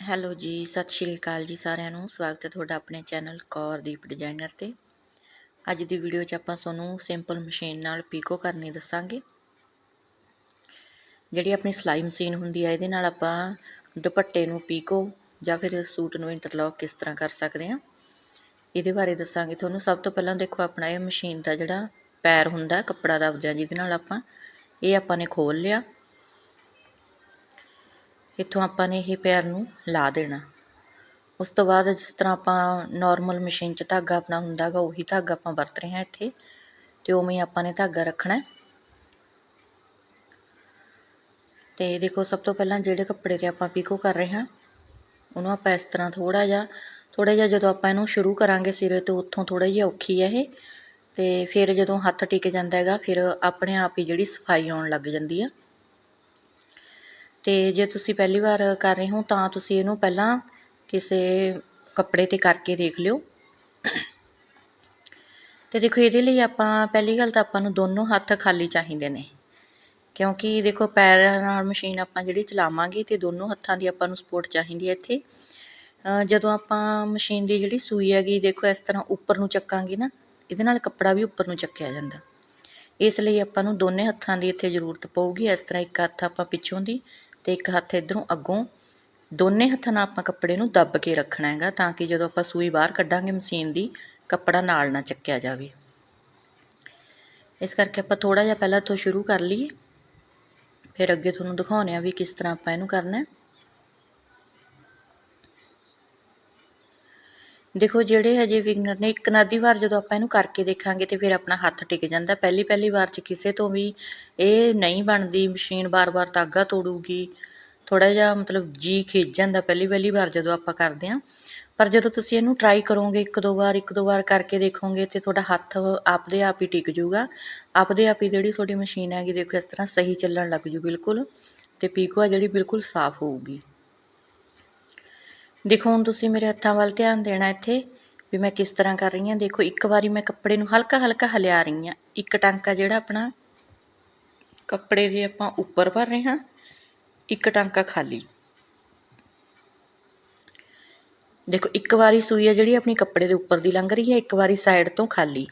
Hello ਜੀ, ਸਤਿ ਸ਼੍ਰੀ ਅਕਾਲ ਜੀ ਸਾਰਿਆਂ ਨੂੰ। ਸਵਾਗਤ ਹੈ ਤੁਹਾਡਾ ਆਪਣੇ ਚੈਨਲ ਕੌਰਦੀਪ ਡਿਜ਼ਾਈਨਰ ਤੇ। ਅੱਜ ਦੀ ਵੀਡੀਓ 'ਚ ਆਪਾਂ ਤੁਹਾਨੂੰ ਸਿੰਪਲ ਮਸ਼ੀਨ ਨਾਲ ਪੀਕੋ ਕਰਨੀ ਦੱਸਾਂਗੇ। ਜਿਹੜੀ ਆਪਣੀ ਸਲਾਈ ਮਸ਼ੀਨ ਹੁੰਦੀ ਹੈ ਇਹਦੇ ਨਾਲ ਆਪਾਂ ਦੁਪੱਟੇ ਨੂੰ ਪੀਕੋ ਜਾਂ ਫਿਰ ਸੂਟ ਨੂੰ ਇੰਟਰਲੌਕ ਕਿਸ ਤਰ੍ਹਾਂ ਕਰ ਸਕਦੇ ਹਾਂ, ਇਹਦੇ ਬਾਰੇ ਦੱਸਾਂਗੇ ਤੁਹਾਨੂੰ। ਸਭ ਤੋਂ ਪਹਿਲਾਂ ਦੇਖੋ, ਆਪਣਾ ਇਹ ਮਸ਼ੀਨ ਦਾ ਜਿਹੜਾ ਪੈਰ ਹੁੰਦਾ, ਕੱਪੜਾ ਦਾ ਆ ਜਿਹਦੇ ਨਾਲ ਆਪਾਂ ਇਹ ਆਪਾਂ ਨੇ ਖੋਲ ਲਿਆ। ਇੱਥੋਂ ਆਪਾਂ ਨੇ ਇਹ ਪੈਰ ਨੂੰ ਲਾ ਦੇਣਾ। ਉਸ ਤੋਂ ਬਾਅਦ ਜਿਸ ਤਰ੍ਹਾਂ ਆਪਾਂ ਨੋਰਮਲ ਮਸ਼ੀਨ 'ਚ ਧਾਗਾ ਆਪਣਾ ਹੁੰਦਾ ਹੁੰਦਾਗਾ, ਉਹੀ ਧਾਗਾ ਆਪਾਂ ਵਰਤ ਰਹੇ ਹਾਂ ਇੱਥੇ ਅਤੇ ਉਵੇਂ ਹੀ ਆਪਾਂ ਨੇ ਧਾਗਾ ਰੱਖਣਾ ਤੇ ਦੇਖੋ, ਸਭ ਤੋਂ ਪਹਿਲਾਂ ਜਿਹੜੇ ਕੱਪੜੇ ਤੇ ਆਪਾਂ ਪੀਕੋ ਕਰ ਰਹੇ ਹਾਂ, ਉਹਨੂੰ ਆਪਾਂ ਇਸ ਤਰ੍ਹਾਂ ਥੋੜਾ ਜਿਹਾ ਥੋੜਾ ਜਿਹਾ ਜਦੋਂ ਆਪਾਂ ਇਹਨੂੰ ਸ਼ੁਰੂ ਕਰਾਂਗੇ ਸਿਰੇ ਤੋਂ, ਉੱਥੋਂ ਥੋੜਾ ਜਿਹਾ ਔਖੀ ਹੈ ਇਹ। ਤੇ ਫਿਰ ਜਦੋਂ ਹੱਥ ਟਿਕ ਜਾਂਦਾ ਹੈਗਾ, ਫਿਰ ਆਪਣੇ ਆਪ ਹੀ ਜਿਹੜੀ ਸਫ਼ਾਈ ਆਉਣ ਲੱਗ ਜਾਂਦੀ ਆ। ਅਤੇ ਜੇ ਤੁਸੀਂ ਪਹਿਲੀ ਵਾਰ ਕਰ ਰਹੇ ਹੋ, ਤਾਂ ਤੁਸੀਂ ਇਹਨੂੰ ਪਹਿਲਾਂ ਕਿਸੇ ਕੱਪੜੇ ਤੇ ਕਰਕੇ ਦੇਖ ਲਿਓ। ਅਤੇ ਦੇਖੋ, ਇਹਦੇ ਲਈ ਆਪਾਂ, ਪਹਿਲੀ ਗੱਲ ਤਾਂ ਆਪਾਂ ਨੂੰ ਦੋਨੋਂ ਹੱਥ ਖਾਲੀ ਚਾਹੀਦੇ ਨੇ। ਕਿਉਂਕਿ ਦੇਖੋ, ਪੈਰ ਨਾਲ ਮਸ਼ੀਨ ਆਪਾਂ ਜਿਹੜੀ ਚਲਾਵਾਂਗੇ ਅਤੇ ਦੋਨੋਂ ਹੱਥਾਂ ਦੀ ਆਪਾਂ ਨੂੰ ਸਪੋਰਟ ਚਾਹੀਦੀ ਹੈ ਇੱਥੇ। ਜਦੋਂ ਆਪਾਂ ਮਸ਼ੀਨ ਦੀ ਜਿਹੜੀ ਸੂਈ ਹੈਗੀ, ਦੇਖੋ, ਇਸ ਤਰ੍ਹਾਂ ਉੱਪਰ ਨੂੰ ਚੱਕਾਂਗੇ ਨਾ, ਇਹਦੇ ਨਾਲ ਕੱਪੜਾ ਵੀ ਉੱਪਰ ਨੂੰ ਚੱਕਿਆ ਜਾਂਦਾ। ਇਸ ਲਈ ਆਪਾਂ ਨੂੰ ਦੋਨੇ ਹੱਥਾਂ ਦੀ ਇੱਥੇ ਜ਼ਰੂਰਤ ਪਊਗੀ। ਇਸ ਤਰ੍ਹਾਂ ਇੱਕ ਹੱਥ ਆਪਾਂ ਪਿੱਛੋਂ ਦੀ ਅਤੇ ਇੱਕ ਹੱਥ ਇੱਧਰੋਂ ਅੱਗੋਂ ਦੋਨੇ ਹੱਥਾਂ ਨਾਲ ਆਪਾਂ ਕੱਪੜੇ ਨੂੰ ਦੱਬ ਕੇ ਰੱਖਣਾ ਹੈਗਾ ਤਾਂ ਕਿ ਜਦੋਂ ਆਪਾਂ ਸੂਈ ਬਾਹਰ ਕੱਢਾਂਗੇ ਮਸ਼ੀਨ ਦੀ, ਕੱਪੜਾ ਨਾਲ ਨਾ ਚੱਕਿਆ ਜਾਵੇ। ਇਸ ਕਰਕੇ ਆਪਾਂ ਥੋੜਾ ਜਿਹਾ ਪਹਿਲਾਂ ਤੋਂ ਸ਼ੁਰੂ ਕਰ ਲਈਏ। ਫਿਰ ਅੱਗੇ ਤੁਹਾਨੂੰ ਦਿਖਾਉਣੇ ਆ ਵੀ ਕਿਸ ਤਰ੍ਹਾਂ ਆਪਾਂ ਇਹਨੂੰ ਕਰਨਾ ਹੈ। ਦੇਖੋ, ਜਿਹੜੇ ਹਜੇ ਵਿਗਨਰ ਨੇ, ਇੱਕ ਨਾ ਨਾਦੀ ਵਾਰ ਜਦੋਂ ਆਪਾਂ ਇਹਨੂੰ ਕਰਕੇ ਦੇਖਾਂਗੇ ਤਾਂ ਫਿਰ ਆਪਣਾ ਹੱਥ ਟਿਕ ਜਾਂਦਾ। ਪਹਿਲੀ ਪਹਿਲੀ ਵਾਰ 'ਚ ਕਿਸੇ ਤੋਂ ਵੀ ਇਹ ਨਹੀਂ ਬਣਦੀ, ਮਸ਼ੀਨ ਵਾਰ ਵਾਰ ਤਾਗਾ ਤੋੜੂਗੀ। ਥੋੜ੍ਹਾ ਜਿਹਾ ਮਤਲਬ ਜੀ ਖਿੱਚ ਜਾਂਦਾ ਪਹਿਲੀ ਪਹਿਲੀ ਵਾਰ ਜਦੋਂ ਆਪਾਂ ਕਰਦੇ ਹਾਂ। ਪਰ ਜਦੋਂ ਤੁਸੀਂ ਇਹਨੂੰ ਟਰਾਈ ਕਰੋਗੇ ਇੱਕ ਦੋ ਵਾਰ ਇੱਕ ਦੋ ਵਾਰ ਕਰਕੇ ਦੇਖੋਗੇ ਤੇ ਤੁਹਾਡਾ ਹੱਥ ਆਪਦੇ ਆਪ ਹੀ ਟਿਕ ਜਾਊਗਾ। ਆਪਦੇ ਆਪ ਹੀ ਜਿਹੜੀ ਤੁਹਾਡੀ ਮਸ਼ੀਨ ਹੈਗੀ, ਦੇਖੋ, ਇਸ ਤਰ੍ਹਾਂ ਸਹੀ ਚੱਲਣ ਲੱਗ ਜੂ ਬਿਲਕੁਲ ਤੇ ਪੀਕੋ ਆ ਜਿਹੜੀ ਬਿਲਕੁਲ ਸਾਫ਼ ਹੋਊਗੀ। ਦੇਖੋ, ਹੁਣ ਤੁਸੀਂ ਮੇਰੇ ਹੱਥਾਂ ਵੱਲ ਧਿਆਨ ਦੇਣਾ ਇੱਥੇ ਵੀ ਮੈਂ ਕਿਸ ਤਰ੍ਹਾਂ ਕਰ ਰਹੀ ਹਾਂ। ਦੇਖੋ, ਇੱਕ ਵਾਰੀ ਮੈਂ ਕੱਪੜੇ ਨੂੰ ਹਲਕਾ ਹਲਕਾ ਹਿਲਾ ਰਹੀ ਹਾਂ। ਇੱਕ ਟਾਂਕਾ ਜਿਹੜਾ ਆਪਣਾ ਕੱਪੜੇ ਦੇ ਆਪਾਂ ਉੱਪਰ ਭਰ ਰਹੇ ਹਾਂ, ਇੱਕ ਟਾਂਕਾ ਖਾਲੀ। ਦੇਖੋ, ਇੱਕ ਵਾਰੀ ਸੂਈ ਹੈ ਜਿਹੜੀ ਆਪਣੀ ਕੱਪੜੇ ਦੇ ਉੱਪਰ ਦੀ ਲੰਘ ਰਹੀ ਹੈ, ਇੱਕ ਵਾਰੀ ਸਾਈਡ ਤੋਂ ਖਾਲੀ।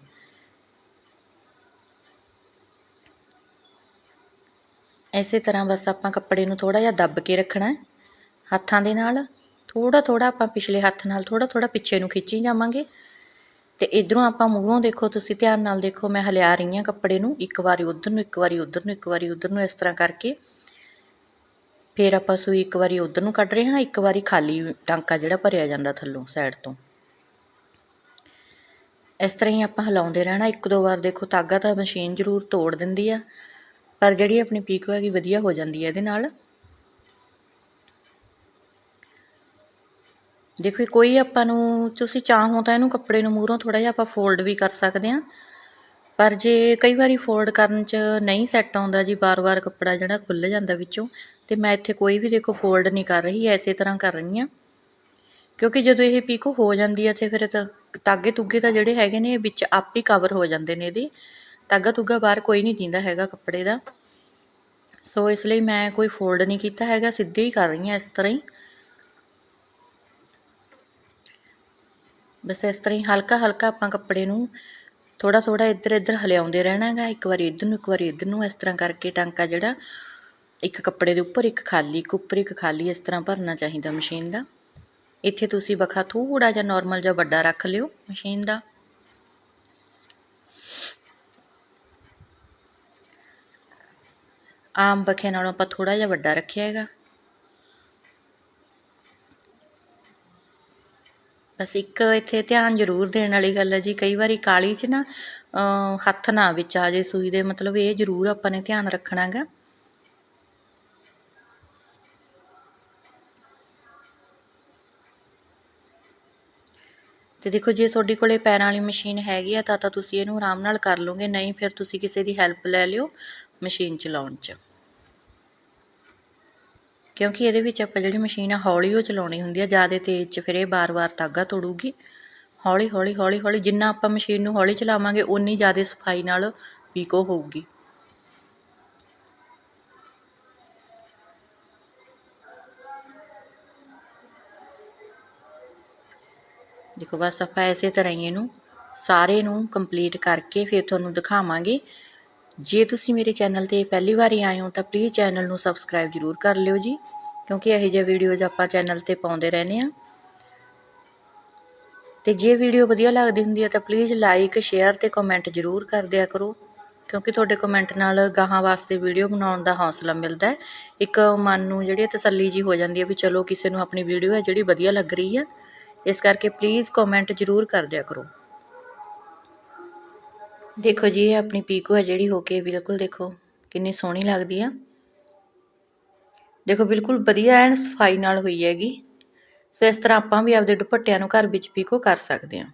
ਇਸੇ ਤਰ੍ਹਾਂ ਬਸ ਆਪਾਂ ਕੱਪੜੇ ਨੂੰ ਥੋੜਾ ਜਿਹਾ ਦੱਬ ਕੇ ਰੱਖਣਾ ਹੱਥਾਂ ਦੇ ਨਾਲ। ਥੋੜਾ ਥੋੜਾ ਆਪਾਂ ਪਿਛਲੇ ਹੱਥ ਨਾਲ ਥੋੜਾ ਥੋੜਾ ਪਿੱਛੇ ਨੂੰ ਖਿੱਚੀ ਜਾਵਾਂਗੇ। ਤੇ ਇਧਰੋਂ ਆਪਾਂ ਮੂਹਰੋਂ ਦੇਖੋ, ਤੁਸੀਂ ਧਿਆਨ ਨਾਲ ਦੇਖੋ, ਮੈਂ ਹਲਿਆ ਰਹੀ ਹਾਂ ਕੱਪੜੇ ਨੂੰ, ਇੱਕ ਵਾਰੀ ਉਧਰ ਨੂੰ, ਇੱਕ ਵਾਰੀ ਉਧਰ ਨੂੰ, ਇੱਕ ਵਾਰੀ ਉਧਰ ਨੂੰ, ਇਸ ਤਰ੍ਹਾਂ ਕਰਕੇ। ਫਿਰ ਆਪਾਂ ਸੂਈ ਇੱਕ ਵਾਰੀ ਉਧਰ ਨੂੰ ਕੱਢ ਰਹੇ ਹਾਂ, ਇੱਕ ਵਾਰੀ ਖਾਲੀ ਟਾਂਕਾ ਜਿਹੜਾ ਭਰਿਆ ਜਾਂਦਾ ਥੱਲੋਂ ਸਾਈਡ ਤੋਂ। ਇਸ ਤਰ੍ਹਾਂ ਹੀ ਆਪਾਂ ਹਿਲਾਉਂਦੇ ਰਹਿਣਾ, ਇੱਕ ਦੋ ਵਾਰ ਦੇਖੋ, ਤਾਗਾ ਤਾਂ ਮਸ਼ੀਨ ਜ਼ਰੂਰ ਤੋੜ ਦਿੰਦੀ ਆ, ਪਰ ਜਿਹੜੀ ਆਪਣੀ ਪੀਕੋ ਹੈਗੀ, ਵਧੀਆ ਹੋ ਜਾਂਦੀ ਹੈ ਇਹਦੇ ਨਾਲ। ਦੇਖੋ ਕੋਈ ਆਪਾਂ ਨੂੰ ਤੁਸੀਂ ਚਾਹੋ ਤਾਂ ਇਹਨੂੰ ਕੱਪੜੇ ਨੂੰ ਮੂਹਰੋਂ ਥੋੜਾ ਜਿਹਾ ਆਪਾਂ ਫੋਲਡ ਵੀ ਕਰ ਸਕਦੇ ਹਾਂ। ਪਰ ਜੇ ਕਈ ਵਾਰੀ ਫੋਲਡ ਕਰਨ 'ਚ ਨਹੀਂ ਸੈੱਟ ਆਉਂਦਾ ਜੀ, ਬਾਰ-ਬਾਰ ਕੱਪੜਾ ਜਿਹੜਾ ਖੁੱਲ ਜਾਂਦਾ ਵਿੱਚੋਂ, ਤੇ ਮੈਂ ਇੱਥੇ ਕੋਈ ਵੀ ਦੇਖੋ ਫੋਲਡ ਨਹੀਂ ਕਰ ਰਹੀ, ਐਸੇ ਤਰ੍ਹਾਂ ਕਰ ਰਹੀ ਹਾਂ। ਕਿਉਂਕਿ ਜਦੋਂ ਇਹ ਪੀਕੋ ਹੋ ਜਾਂਦੀ ਹੈ ਤੇ ਫਿਰ ਤਾਗੇ ਤੁਗੇ ਤਾਂ ਜਿਹੜੇ ਹੈਗੇ ਨੇ, ਇਹ ਵਿੱਚ ਆਪ ਹੀ ਕਵਰ ਹੋ ਜਾਂਦੇ ਨੇ ਇਹਦੇ। ਤਾਗਾ ਤੁਗਾ ਬਾਹਰ ਕੋਈ ਨਹੀਂ ਦਿੰਦਾ ਹੈਗਾ ਕੱਪੜੇ ਦਾ। ਸੋ ਇਸ ਲਈ ਮੈਂ ਕੋਈ ਫੋਲਡ ਨਹੀਂ ਕੀਤਾ ਹੈਗਾ, ਸਿੱਧੇ ਹੀ ਕਰ ਰਹੀ ਹਾਂ ਇਸ ਤਰ੍ਹਾਂ ਹੀ। ਬਸ ਇਸ ਤਰ੍ਹਾਂ ਹੀ ਹਲਕਾ ਹਲਕਾ ਆਪਾਂ ਕੱਪੜੇ ਨੂੰ ਥੋੜਾ ਥੋੜਾ ਇੱਧਰ ਇੱਧਰ ਹਲਿਆਉਂਦੇ ਰਹਿਣਾ ਹੈਗਾ ਇੱਕ ਵਾਰੀ ਇੱਧਰ ਨੂੰ, ਇੱਕ ਵਾਰੀ ਇੱਧਰ ਨੂੰ, ਇਸ ਤਰ੍ਹਾਂ ਕਰਕੇ ਟਾਂਕਾ ਜਿਹੜਾ ਇੱਕ ਕੱਪੜੇ ਦੇ ਉੱਪਰ, ਇੱਕ ਖਾਲੀ ਇੱਕ ਉੱਪਰ ਇੱਕ ਖਾਲੀ ਇਸ ਤਰ੍ਹਾਂ ਭਰਨਾ ਚਾਹੀਦਾ ਮਸ਼ੀਨ ਦਾ। ਇੱਥੇ ਤੁਸੀਂ ਬਖਾ ਥੋੜਾ ਜਿਹਾ ਨਾਰਮਲ ਜਿਹਾ ਵੱਡਾ ਰੱਖ ਲਿਓ ਮਸ਼ੀਨ ਦਾ। ਆਮ ਬਖੇ ਨਾਲੋਂ ਆਪਾਂ ਥੋੜਾ ਜਿਹਾ ਵੱਡਾ ਰੱਖਿਆ ਹੈਗਾ। ਬਸ ਇੱਕ ਇੱਥੇ ਧਿਆਨ ਜ਼ਰੂਰ ਦੇਣ ਵਾਲੀ ਗੱਲ ਹੈ ਜੀ, ਕਈ ਵਾਰੀ ਕਾਹਲੀ 'ਚ ਨਾ ਹੱਥ ਨਾ ਵਿੱਚ ਆ ਜੇ ਸੂਈ ਦੇ, ਮਤਲਬ ਇਹ ਜ਼ਰੂਰ ਆਪਾਂ ਨੇ ਧਿਆਨ ਰੱਖਣਾ ਹੈਗਾ। ਤੇ ਦੇਖੋ ਜੇ ਤੁਹਾਡੇ ਕੋਲੇ ਪੈਰਾਂ ਵਾਲੀ ਮਸ਼ੀਨ ਹੈਗੀ ਆ, ਤਾਂ ਤਾਂ ਤੁਸੀਂ ਇਹਨੂੰ ਆਰਾਮ ਨਾਲ ਕਰ ਲਓਗੇ, ਨਹੀਂ ਫਿਰ ਤੁਸੀਂ ਕਿਸੇ ਦੀ ਹੈਲਪ ਲੈ ਲਿਓ ਮਸ਼ੀਨ ਚਲਾਉਣ 'ਚ। ਕਿਉਂਕਿ ਇਹਦੇ ਵਿੱਚ ਆਪਾਂ ਜਿਹੜੀ ਮਸ਼ੀਨ ਆ, ਹੌਲੀ ਉਹ ਚਲਾਉਣੀ ਹੁੰਦੀ ਆ, ਜ਼ਿਆਦਾ ਤੇਜ਼ 'ਚ ਫਿਰ ਇਹ ਬਾਰ-ਬਾਰ ਤਾਗਾ ਤੋੜੂਗੀ। ਹੌਲੀ ਹੌਲੀ ਹੌਲੀ ਹੌਲੀ ਜਿੰਨਾ ਆਪਾਂ ਮਸ਼ੀਨ ਨੂੰ ਹੌਲੀ ਚਲਾਵਾਂਗੇ ਉਨੀ ਜ਼ਿਆਦਾ ਸਫ਼ਾਈ ਨਾਲ ਪੀਕੋ ਹੋਊਗੀ। ਦੇਖੋ ਬਸ ਆਪਾਂ ਇਸੇ ਤਰ੍ਹਾਂ ਹੀ ਇਹਨੂੰ ਸਾਰੇ ਨੂੰ ਕੰਪਲੀਟ ਕਰਕੇ ਫਿਰ ਤੁਹਾਨੂੰ ਦਿਖਾਵਾਂਗੇ। ਜੇ ਤੁਸੀਂ ਮੇਰੇ ਚੈਨਲ ਤੇ ਪਹਿਲੀ ਵਾਰੀ ਆਏ ਹੋ ਤਾਂ ਪਲੀਜ਼ ਚੈਨਲ ਨੂੰ ਸਬਸਕ੍ਰਾਈਬ ਜ਼ਰੂਰ ਕਰ ਲਿਓ ਜੀ, ਕਿਉਂਕਿ ਇਹੋ ਜਿਹੇ ਵੀਡੀਓਜ਼ ਆਪਾਂ ਚੈਨਲ ਤੇ ਪਾਉਂਦੇ ਰਹਿੰਦੇ ਆ ਤੇ ਜੇ ਵੀਡੀਓ ਵਧੀਆ ਲੱਗਦੀ ਹੁੰਦੀ ਹੈ ਤਾਂ ਪਲੀਜ਼ ਲਾਈਕ ਸ਼ੇਅਰ ਤੇ ਕਮੈਂਟ ਜ਼ਰੂਰ ਕਰ ਦਿਆ ਕਰੋ, ਕਿਉਂਕਿ ਤੁਹਾਡੇ ਕਮੈਂਟ ਨਾਲ ਗਾਹਾਂ ਵਾਸਤੇ ਵੀਡੀਓ ਬਣਾਉਣ ਦਾ ਹੌਸਲਾ ਮਿਲਦਾ ਹੈ। ਇੱਕ ਮਨ ਨੂੰ ਜਿਹੜੀ ਤਸੱਲੀ ਜੀ ਹੋ ਜਾਂਦੀ ਹੈ ਵੀ ਚਲੋ ਕਿਸੇ ਨੂੰ ਆਪਣੀ ਵੀਡੀਓ ਹੈ ਜਿਹੜੀ ਵਧੀਆ ਲੱਗ ਰਹੀ ਹੈ, ਇਸ ਕਰਕੇ ਪਲੀਜ਼ ਕਮੈਂਟ ਜ਼ਰੂਰ ਕਰ ਦਿਆ ਕਰੋ। ਦੇਖੋ ਜੀ, ਇਹ ਆਪਣੀ ਪੀਕੋ ਹੈ ਜਿਹੜੀ ਹੋ ਕੇ, ਬਿਲਕੁਲ ਦੇਖੋ ਕਿੰਨੀ ਸੋਹਣੀ ਲੱਗਦੀ ਆ। ਦੇਖੋ, ਬਿਲਕੁਲ ਵਧੀਆ ਐਨ ਸਫ਼ਾਈ ਨਾਲ ਹੋਈ ਹੈਗੀ। ਸੋ ਇਸ ਤਰ੍ਹਾਂ ਆਪਾਂ ਵੀ ਆਪਦੇ ਦੁਪੱਟਿਆਂ ਨੂੰ ਘਰ ਵਿੱਚ ਪੀਕੋ ਕਰ ਸਕਦੇ ਹਾਂ